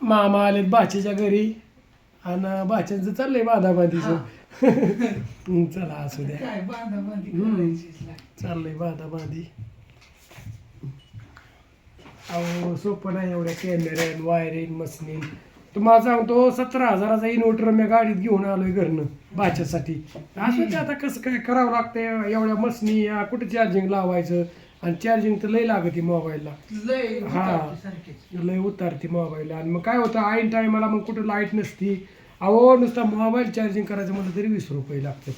मामा आलेत बाच्याच्या घरी. आणि बाच्यांचं चाललंय बाधाबाधीचं चला असू द्या. काय बांधाबांधी हम्म. करायचीच नाही. चाललंय बाधाबाधी अहो सोपं नाही एवढ्या कॅमेऱ्यान वायरिंग मशीन तुम्हाला सांगतो सतरा हजाराचा इन्व्हर्टर मी गाडीत घेऊन आलोय घरनं बाच्यासाठी असं ते आता कसं काय करावं लागतंय एवढ्या मशनी कुठे चार्जिंग लावायचं? आणि चार्जिंग तर लय लागते मोबाईलला लय हा. सारखेच. लय उतारते मोबाईल आणि मग काय होतं ऐन टायमाला मग कुठं लाइट नसती. अहो नुसता मोबाईल चार्जिंग करायचं म्हटलं तरी वीस रुपये लागतात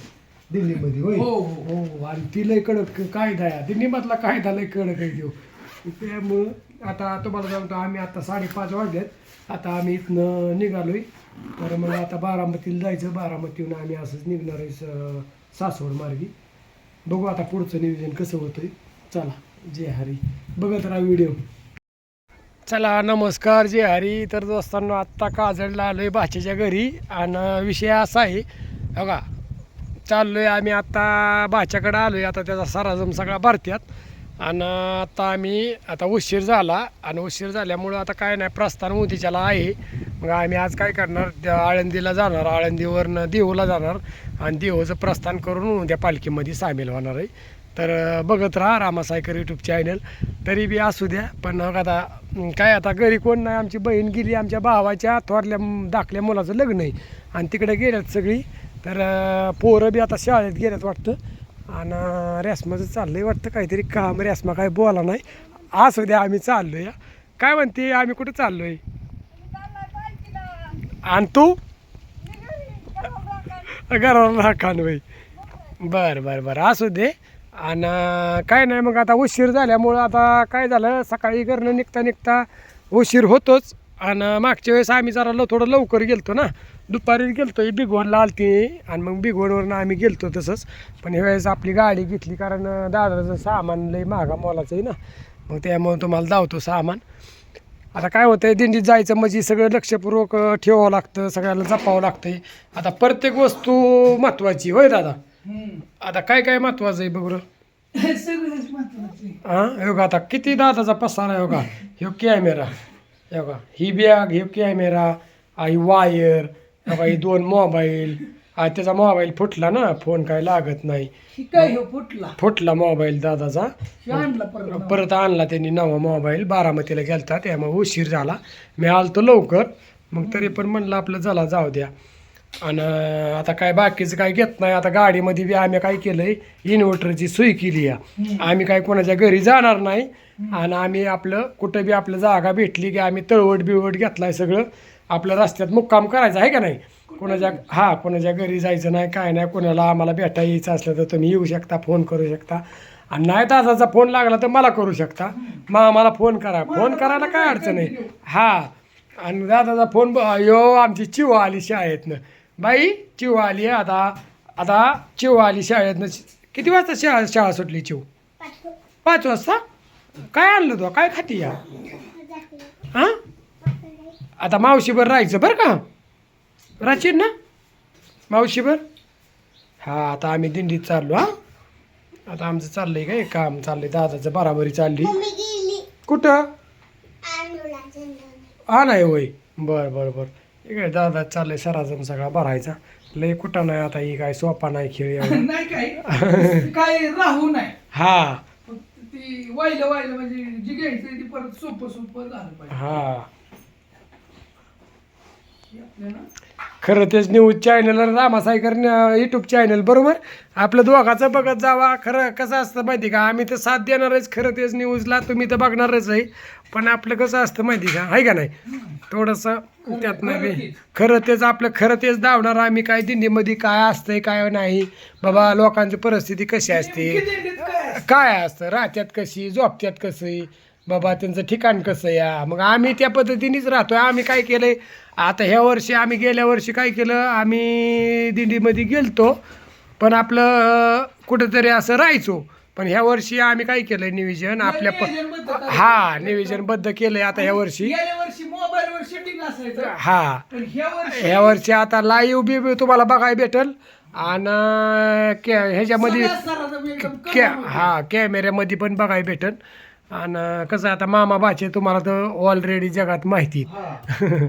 दिल्लीमध्ये होय? हो, हो. हो आणि ती लय कडक कायदा आहे. दिल्लीमधला कायदा लय कडक आहे देऊ त्यामुळं आता तुम्हाला सांगतो आम्ही आता साडेपाच वाजलेत. आता आम्ही इथनं निघालोय. तर मग आता बारामतीला जायचं. बारामतीहून आम्ही असंच निघणार आहे स- सासवड मार्गी. बघू आता पुढचं नियोजन कसं होतंय. चला जय हरी. बघत राहा व्हिडिओ. चला नमस्कार जय हरी. तर दोस्तांना आत्ता काजळला आलो आहे भाचेच्या घरी आणि विषय असा आहे बघा आहे आम्ही आत्ता भाच्याकडे आहे आता त्याचा सराजम सगळा भरत्यात. आणि आता आम्ही आता उशीर झाला आणि उशीर झाल्यामुळं आता काय नाही प्रस्थान मोतीच्याला आहे. मग आम्ही आज काय करणार आळंदीला जाणार आळंदीवरनं देहूला जाणार आणि देहूचं प्रस्थान करून उद्या पालखीमध्ये सामील होणार आहे. तर बघत राहा रामासायकर यूट्यूब चॅनल तरी बी असू द्या पण मग आता काय आता घरी कोण नाही आमची बहीण गेली आमच्या भावाच्या थोरल्या धाकल्या मुलाचं लग्न आहे. आणि तिकडे गेल्यात सगळी. तर पोरं बी आता शाळेत गेल्यात वाटतं. आणि रेसमाचं चाललंय वाटतं काहीतरी काम. रेसमा काय बोला नाही. असू द्या आम्ही चाललोय हा. काय म्हणते आम्ही कुठं चाललोय? आणि तू? घरावर राखा बाई बरं बरं बरं. असू दे. आणि काय नाही मग आता उशीर झाल्यामुळं आता काय झालं सकाळी घरनं निघता निघता उशीर होतोच. आणि मागच्या वेळेस आम्ही जरा ल थोडं लवकर गेलतो ना. दुपारी गेलतो बिगवणला आलती. आणि मग बिगवणवरनं आम्ही गेलतो तसंच. पण ह्यावेळेस आपली गाडी घेतली कारण दादाचं सामान लई महागा मोलाचं आहे ना. मग त्यामुळे तुम्हाला धावतो सामान. आता काय होतं आहे दिंडीत जायचं म्हणजे सगळं लक्षपूर्वक ठेवावं लागतं सगळ्याला जपावं लागतं आता प्रत्येक वस्तू महत्त्वाची होय दादा? आता काय काय महत्वाचं आहे बघ सगळंच महत्त्वाचे हां? योगा आता किती दादाचा पसारा योगा ह्यो कॅमेरा योगा ही बॅग ह्यो कॅमेरा ही वायर योगा ही दोन मोबाईल. आ, त्याचा मोबाईल फुटला ना? फोन काय लागत नाही. ही काय फुटला? फुटला मोबाईल दादाचा. आणला परत परत आणला त्यांनी नवा मोबाईल. बारामतीला गेलता त्यामुळे उशीर झाला. मी आलतो लवकर. मग तरी पण म्हणलं आपलं चला जाऊ द्या. आणि आता काय बाकीचं काय घेत नाही. आता गाडीमध्ये बी आम्ही काय केलंय इन्व्हर्टरची सोय केली आहे. आम्ही काय कोणाच्या घरी जाणार नाही. आणि आम्ही आपलं कुठं बी आपलं जागा भेटली की आम्ही तळवट बिळवट घेतलाय सगळं. आपलं रस्त्यात मुक्काम करायचा आहे का नाही? कोणाच्या हा कोणाच्या घरी जायचं नाही काय नाही. कोणाला आम्हाला भेटा यायचं असलं तर तुम्ही येऊ शकता फोन करू शकता. आणि नाही दादाचा फोन लागला तर मला करू शकता. मग आम्हाला फोन करा. फोन करायला काय अडचण आहे? हा. आणि दादाचा फोन यो आमची चिव आली शाळेतनं. बाई चिव आली आता. आता चिव आली शाळेतनं. किती वाजता शाळा शाळा सुटली चिव? पाच वाजता? काय आणलं तो? काय खाती या? हां? आता मावशीभर राहायचं बरं का? राहशील ना? मावशीभर? हा आता आम्ही दिंडीत चाललो हा. आता आमचं चाललंय काय काम चाललंय. दादाचं बराबरी चालली. कुठं? हा नाही होय. बर बर बर. इकडे दादा चाललंय सराजम सगळा भरायचा. लय कुठं नाही आता ही काय सोपा नाही खेळ एवढा. नाही काय काय राहू नाही. हा. ती वाहिलं वाहिलं म्हणजे जी घ्यायचं ती परत सोपं सोपं झालं पाहिजे. हा. हे आपल्याला? खरं तेच न्यूज चॅनल आणि रामासायकर युट्यूब चॅनल बरोबर? आपलं दोघाचं बघत जावा. खरं कसं असतं माहिती का? आम्ही तर साथ देणारच खरं तेच न्यूजला तुम्ही तर बघणारच आहे. पण आपलं कसं असतं माहिती का? आहे का नाही? थोडंसं त्यात नाही खरं तेच. आपलं खरं तेच धावणार. आम्ही काय दिंडीमध्ये काय असतंय काय नाही. बाबा लोकांची परिस्थिती कशी असते? काय असतं? राहत्यात कशी? झोपत्यात कसं बाबा त्यांचं ठिकाण कसं या मग आम्ही त्या पद्धतीनेच राहतोय. आम्ही काय केलंय? आता ह्या वर्षी आम्ही गेल्या वर्षी काय केलं? आम्ही दिंडीमध्ये गेलतो. पण आपलं कुठंतरी असं राहायचो. पण ह्या वर्षी आम्ही काय केलंय? नियोजन आपल्या प? हा नियोजनबद्ध केलंय आता ह्या वर्षी असायचं. हा. पण ह्या वर्षी ह्या वर्षी आता लाईव्ह बी तुम्हाला बघायला भेटल. आणि के ह्याच्यामध्ये सगळ्या स्तराचं एकदम कॅ होतं. हा कॅमेऱ्यामध्ये पण बघायला भेटन आणि कसं आता मामा बाचे तुम्हाला तर ऑलरेडी जगात माहिती. हा.